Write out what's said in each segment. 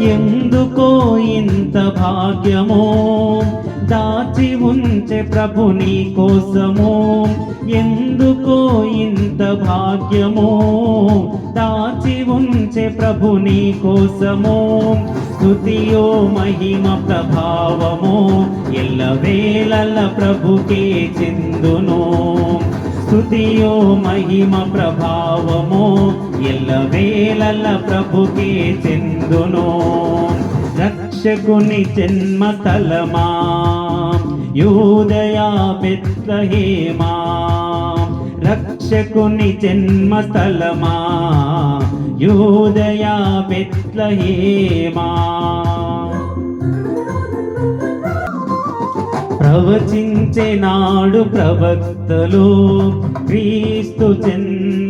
ఎందుకో ఇంత భాగ్యమో? దాచి ఉంచే ప్రభు నీ కోసము? ఎందుకో ఇంత భాగ్యమో? దాచి ఉంచే ప్రభు నీ కోసము? మహిమ మహిమ ప్రభావము? ఎల్లవేళల ప్రభుకే చెందును? స్థుతియో మహిమ ప్రభావము? ఎల్లవేళల ప్రభుకే చెందును. రక్షకుని జన్మస్థలమా యూదయా బెత్లహేమా. రక్షకుని జన్మస్థలమా యూదయా బెత్లహేమా. ప్రవచించే నాడు ప్రవక్తలు క్రీస్తు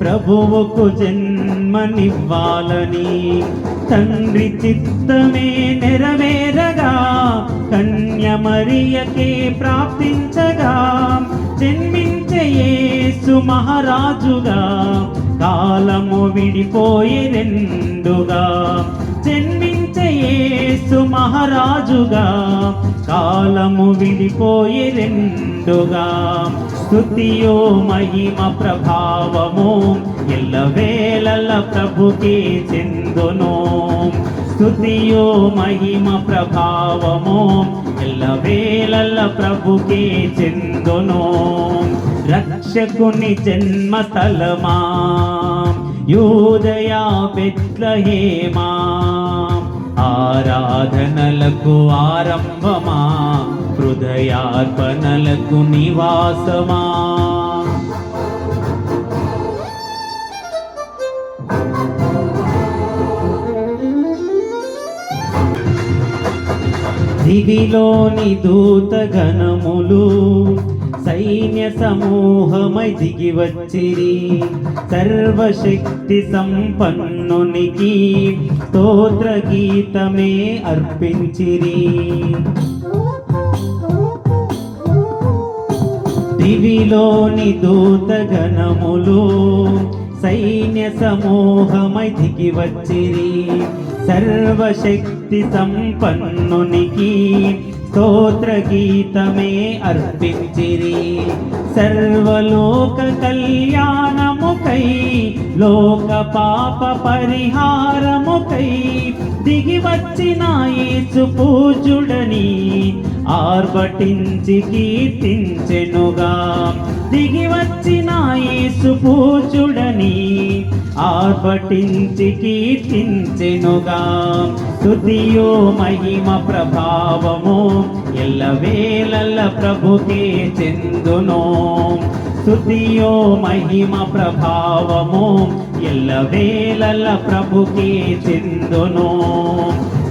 ప్రభువుకు జన్మనివ్వాలని తండ్రి చిత్తమే నెరవేరగా కన్య మరియకే ప్రాప్తించగా జన్మించే యేసు మహారాజుగా కాలము విడిపోయి రెండుగా జన్మి యేసు మహారాజుగా కాలము విడిపోయి రెండుగా. స్థుతియో మహిమ ప్రభావము ఎల్లవేళల ప్రభుకే చెందును. స్థుతియో మహిమ ప్రభావము ఎల్లవేళల ప్రభుకే చెందును. రక్షకుని జన్మస్థలమా యూదయా బెత్లహేమా. ఆరాధనలకు ఆరంభమా? హృదయార్పణలకు నివాసమా? దివిలోని దూత గణములు సైన్య సమూహమై దిగి వచ్చిరి సర్వశక్తి సంపన్నునికి స్తోత్ర గీతమే అర్పించిరి. దివిలోని దూతగణములు సైన్య సమూహమై దిగి వచ్చిరి సర్వశక్తి సంపన్నునికి స్తోత్ర గీతమే అర్పించిరి. సర్వలోక కళ్యాణముకై లోక పాప పరిహారముకై దిగి వచ్చిన యేసు పూజుడని ఆర్భటించి కీర్తించెనుగా. దిగి వచ్చిన యేసు పూజుడని ఆర్భటించి కీర్తించెనుగా స్తుతియో మహిమ ప్రభావము ఎల్లవేళల ప్రభుకే చెందును. స్తుతియో మహిమ ప్రభావము ఎల్లవేళల ప్రభుకే చెందును.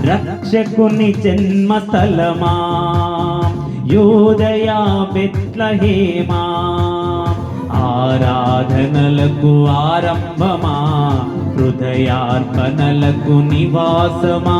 రక్షకుని జన్మస్థలమా? యూదయా బెత్లహేమా ఆరాధనలకు ఆరంభమా? హృదయార్పణలకు నివాసమా?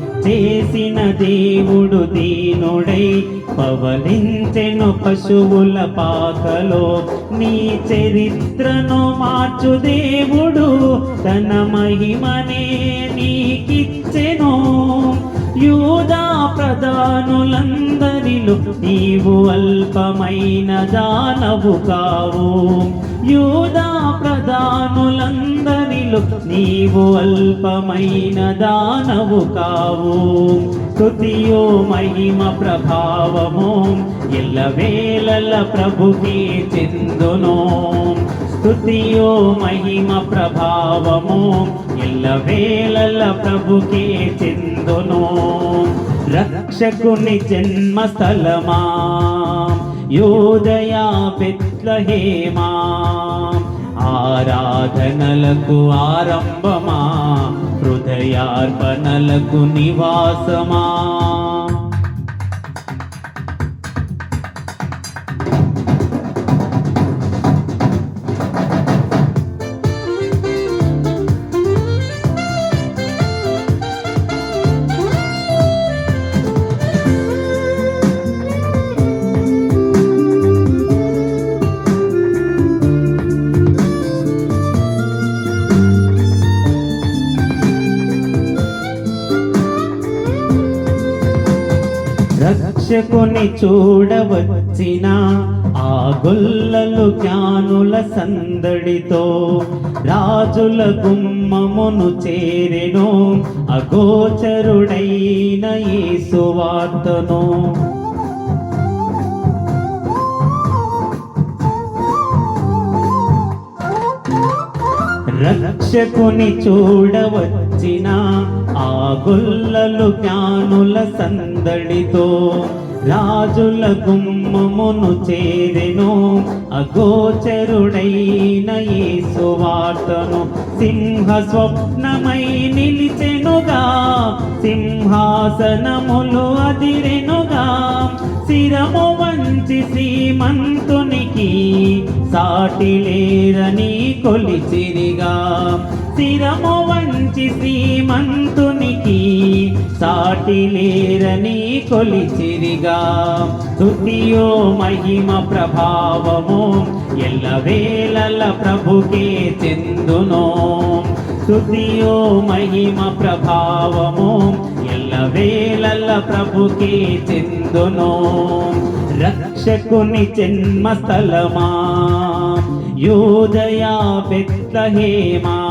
చేసిన దేవుడు దీనుడై పవలించెను పశువుల పాకలో. నీ చరిత్రను మార్చు దేవుడు తన మహిమనే నీకిచ్చెను. యూదా ప్రధానులందరిలో నీవు అల్పమైన దానవు కావు. యూదా ప్రధానులందరిలో నీవు అల్పమైన దానవు కావు. స్తుతియో మహిమ ప్రభావము ఎల్లవేళల ప్రభుకే చెందును. స్థుతియో మహిమ ప్రభావము ఎల్లవేళల ప్రభుకే చెందును. రక్షకుని జన్మస్థలమా యోదయా బెత్లహేమా. ఆరాధనలకు ఆరంభమా హృదయార్పణలకు నివాసమా. దర్శకుని చూడవచ్చిన ఆ గొల్లలు జ్ఞానుల సందడితో రాజుల గుమ్మమును చేరెను అగోచరుడైన యేసువార్తను రక్షకుని వచ్చిన ఆ గుల్లలు జ్ఞానుల సందడితో రాజుల గుమ్మమును చేరెను అగోచరుడైన సువార్తను సింహ స్వప్నమై నిలిచెనుగా. సింహాసనములు అదిరెనుగా. శిరము వంచి శ్రీమంతునికి సాటి లేరని కొలిచిరిగా. శిరము వంచి శ్రీమంతునికి సాటి లేరని కొలిచిరిగా. తుతియో మహిమ ప్రభావము ఎల్లవేళల ప్రభుకే చెందునో. స్తుతియో మహిమ ప్రభావము ఎల్లవేళల ప్రభుకే చెందునో. రక్షకుని జన్మస్థలమా యోదయా బెత్లహేమా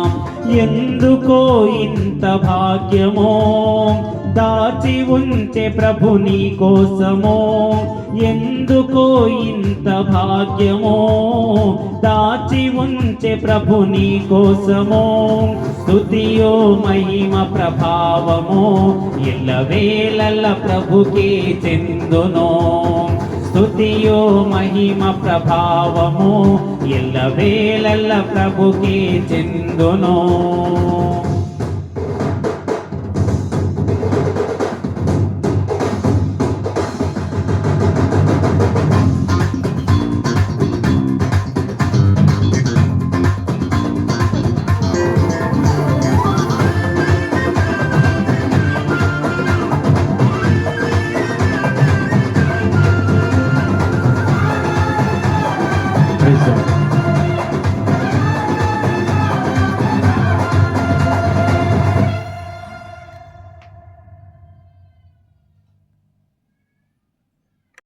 ఎందుకో ఇంత భాగ్యమో? దాచి ఉంచే ప్రభు నీ కోసమో? ఎందుకో ఇంత భాగ్యమో? దాచి ఉంచే ప్రభు నీ కోసమో? స్థుతియో మహిమ ప్రభావమో? ఎల్లవేళల ప్రభుకే చెందునో? స్థుతియో మహిమ ప్రభావము ఎల్ల వేలల్ల ప్రభుకే చెందునో.